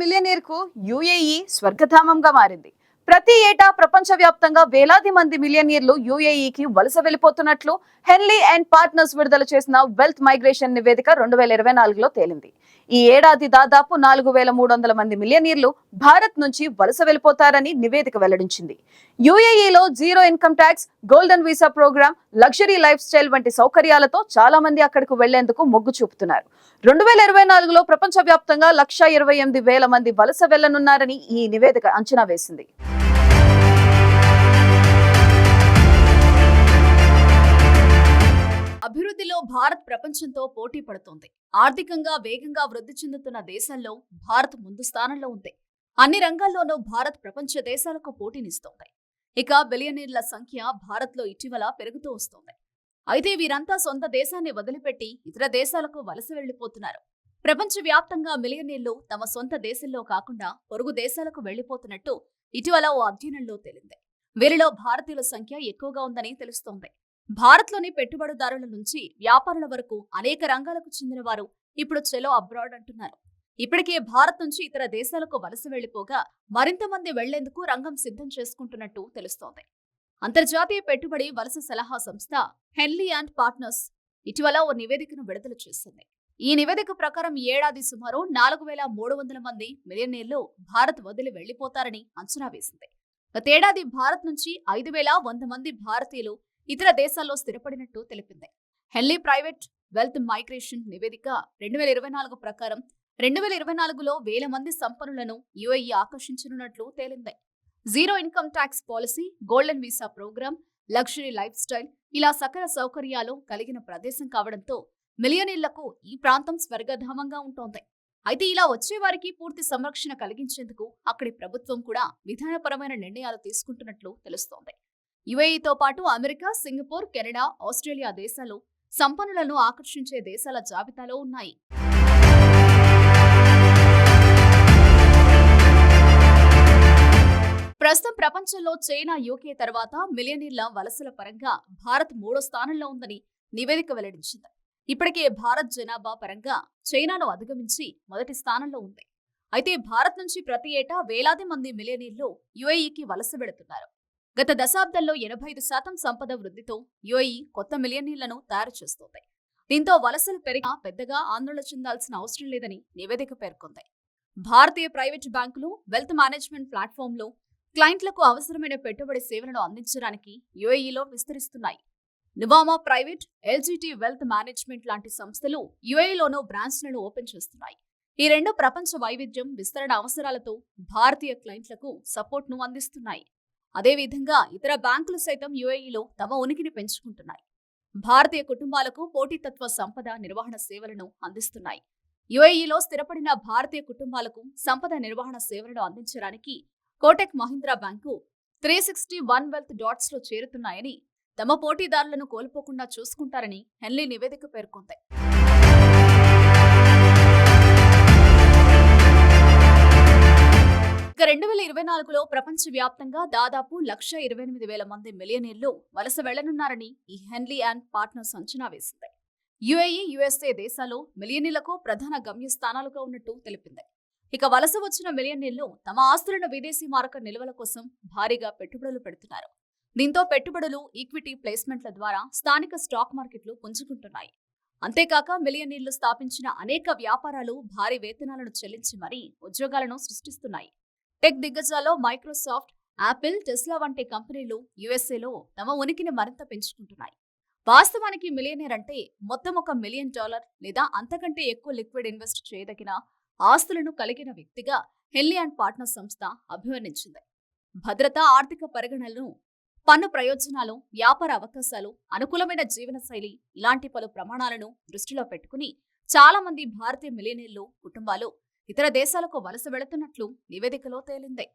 మిలియనీర్లకు UAE స్వర్గధామంగా మారింది. ప్రతి ఏటా ప్రపంచవ్యాప్తంగా వేలాది మంది మిలియనీర్లు యుఏఈకి వలస వెళ్ళిపోతున్నట్లు హెన్లీ అండ్ పార్ట్నర్స్ విడుదల చేసిన వెల్త్ మైగ్రేషన్ నివేదిక రెండు వేల ఇరవై నాలుగులో తేలింది. ఈ ఏడాది దాదాపు నాలుగు వేల మూడు వందల మంది మిలియనీర్లు భారత్ నుంచి వలస వెళ్ళిపోతారని నివేదిక వెల్లడించింది. యుఏఈలో zero income tax golden visa program luxury lifestyle వంటి సౌకర్యాలతో చాలా మంది అక్కడికి వెళ్ళేందుకు మొగ్గు చూపుతున్నారు. రెండు వేల ఇరవై నాలుగులో ప్రపంచ వ్యాప్తంగా లక్ష ఇరవై ఎనిమిది వేల మంది వలస వెళ్ళనున్నారని ఈ నివేదిక అంచనా వేసింది. ప్రపంచంతో పోటీ పడుతోంది. ఆర్థికంగా వేగంగా వృద్ధి చెందుతున్న దేశాల్లో భారత్ ముందు స్థానంలో ఉంది. అన్ని రంగాల్లోనూ భారత్ ప్రపంచ దేశాలకు పోటీనిస్తోంది. ఇక బిలియనీర్ల సంఖ్య భారత్లో ఇటీవల పెరుగుతూ వస్తోంది. అయితే వీరంతా సొంత దేశాన్ని వదిలిపెట్టి ఇతర దేశాలకు వలస వెళ్ళిపోతున్నారు ప్రపంచవ్యాప్తంగా మిలియనీర్లు తమ సొంత దేశంలో కాకుండా పొరుగు దేశాలకు వెళ్ళిపోతున్నట్టు ఇటీవల ఓ అధ్యయనంలో తేలింది. వీరిలో భారతీయుల సంఖ్య ఎక్కువగా ఉందని తెలుస్తోంది. భారత్లోని పెట్టుబడిదారుల నుంచి వ్యాపారుల వరకు అనేక రంగాలకు చెందిన వారు ఇప్పుడు చెలో అబ్రాడ్ అంటున్నారు. ఇప్పటికే భారత్ నుంచి ఇతర దేశాలకు వలస వెళ్ళిపోగా మరింత మంది వెళ్ళేందుకు రంగం సిద్ధం చేసుకుంటున్నట్టు తెలుస్తోంది. అంతర్జాతీయ పెట్టుబడి వలస సలహా సంస్థ హెన్లీ అండ్ పార్ట్నర్స్ ఇటీవల ఓ నివేదికను విడుదల చేసింది. ఈ నివేదిక ప్రకారం ఏడాది సుమారు నాలుగు వేల మూడు వందల మంది మిలియనీర్లు భారత్ వదిలి వెళ్ళిపోతారని అంచనా వేసింది. గతేడాది భారత్ నుంచి ఐదు వేల వంద మంది భారతీయులు ఇతర దేశాల్లో స్థిరపడినట్టు తెలిపింది. హెల్లీ ప్రైవేట్ వెల్త్ మైగ్రేషన్ నివేదిక రెండు వేల ఇరవై నాలుగు ప్రకారం రెండు వేల ఇరవై నాలుగులో వేల మంది సంపన్నులను యుఏఈ ఆకర్షించనున్నట్లు తేలింది. Zero income tax policy golden visa program luxury lifestyle ఇలా సకల సౌకర్యాలు కలిగిన ప్రదేశం కావడంతో మిలియనీర్లకు ఈ ప్రాంతం స్వర్గధామంగా ఉంటోంది. అయితే ఇలా వచ్చే వారికి పూర్తి సంరక్షణ కలిగించేందుకు అక్కడి ప్రభుత్వం కూడా విధానపరమైన నిర్ణయాలు తీసుకుంటున్నట్లు తెలుస్తోంది. యుఏఈతో పాటు అమెరికా సింగపూర్ కెనడా ఆస్ట్రేలియా దేశాలు సంపన్నులను ఆకర్షించే దేశాల జాబితాలో ఉన్నాయి. ప్రస్తుతం ప్రపంచంలో చైనా యూకే తర్వాత మిలియనీర్ల వలసల పరంగా భారత్ మూడో స్థానంలో ఉందని నివేదిక వెల్లడించింది. ఇప్పటికే భారత్ జనాభా పరంగా చైనాను అధిగమించి మొదటి స్థానంలో ఉంది. అయితే భారత్ నుంచి ప్రతి ఏటా వేలాది మంది మిలియనీర్లు యుఏఈకి వలస వెళుతున్నారు. గత దశాబ్దంలో ఎనభై ఐదు శాతం సంపద వృద్ధితో యుఏఈ కొత్త మిలియనీర్లను తయారు చేస్తోంది. దీంతో వలసలు పెరిగినా పెద్దగా ఆందోళన చెందాల్సిన అవసరం లేదని నివేదిక పేర్కొంది. భారతీయ ప్రైవేటు బ్యాంకులు వెల్త్ మేనేజ్మెంట్ ప్లాట్ఫామ్లు క్లయింట్లకు అవసరమైన పెట్టుబడి సేవలను అందించడానికి యుఏఈలో విస్తరిస్తున్నాయి. Nuvama private LGT wealth management లాంటి సంస్థలు యుఏఈలోనూ బ్రాంచ్లను ఓపెన్ చేస్తున్నాయి. ఈ రెండు ప్రపంచ వైవిధ్యం విస్తరణ అవసరాలతో భారతీయ క్లయింట్లకు సపోర్ట్ను అందిస్తున్నాయి. అదేవిధంగా ఇతర బ్యాంకులు సైతం యుఏఈలో తమ ఉనికిని పెంచుకుంటున్నాయి. భారతీయ కుటుంబాలకు పోటీతత్వ సంపద నిర్వహణ సేవలను అందిస్తున్నాయి. యుఏఈలో స్థిరపడిన భారతీయ కుటుంబాలకు సంపద నిర్వహణ సేవలను అందించడానికి Kotak Mahindra bank three sixty one wealth డాట్స్లో చేరుతున్నాయని తమ పోటీదారులను కోల్పోకుండా చూసుకుంటారని హెన్లీ నివేదిక పేర్కొంది. రెండు వేల ఇరవై నాలుగులో ప్రపంచవ్యాప్తంగా దాదాపు లక్ష ఇరవై ఎనిమిది వేల మంది మిలియనీర్లు వలస వెళ్ళనున్నారని ఈ హెన్లీ అండ్ పార్ట్నర్స్ అంచనా వేసింది. యుఏఈ యుఎస్ఏ దేశాలు మిలియనీర్లకు ప్రధాన గమ్యస్థానాలుగా ఉన్నట్టు తెలిపింది. ఇక వలస వచ్చిన మిలియనీర్లు తమ ఆస్తులను విదేశీ మారక నిల్వల కోసం భారీగా పెట్టుబడులు పెడుతున్నారు. దీంతో పెట్టుబడులు ఈక్విటీ ప్లేస్మెంట్ల ద్వారా స్థానిక స్టాక్ మార్కెట్లు పుంజుకుంటున్నాయి. అంతేకాక మిలియనీర్లు స్థాపించిన అనేక వ్యాపారాలు భారీ వేతనాలను చెల్లించి మరీ ఉద్యోగాలను సృష్టిస్తున్నాయి. టెక్ దిగ్గజాల్లో మైక్రోసాఫ్ట్ యాపిల్ టెస్లా వంటి కంపెనీలు యుఎస్ఏలో తమ ఉనికిని మరింత పెంచుకుంటున్నాయి. వాస్తవానికి మిలియనీర్ అంటే మొత్తం ఒక మిలియన్ డాలర్ లేదా అంతకంటే ఎక్కువ లిక్విడ్ ఇన్వెస్ట్ చేయదగిన ఆస్తులను కలిగిన వ్యక్తిగా హెల్లీ అండ్ పార్ట్నర్ సంస్థ అభివర్ణించింది. భద్రత ఆర్థిక పరిగణనలను పన్ను ప్రయోజనాలు వ్యాపార అవకాశాలు అనుకూలమైన జీవనశైలి ఇలాంటి పలు ప్రమాణాలను దృష్టిలో పెట్టుకుని చాలా మంది భారతీయ మిలియనీర్లు కుటుంబాలు ఇతర దేశాలకు వలస వెళుతున్నట్లు నివేదికలో తేలింది.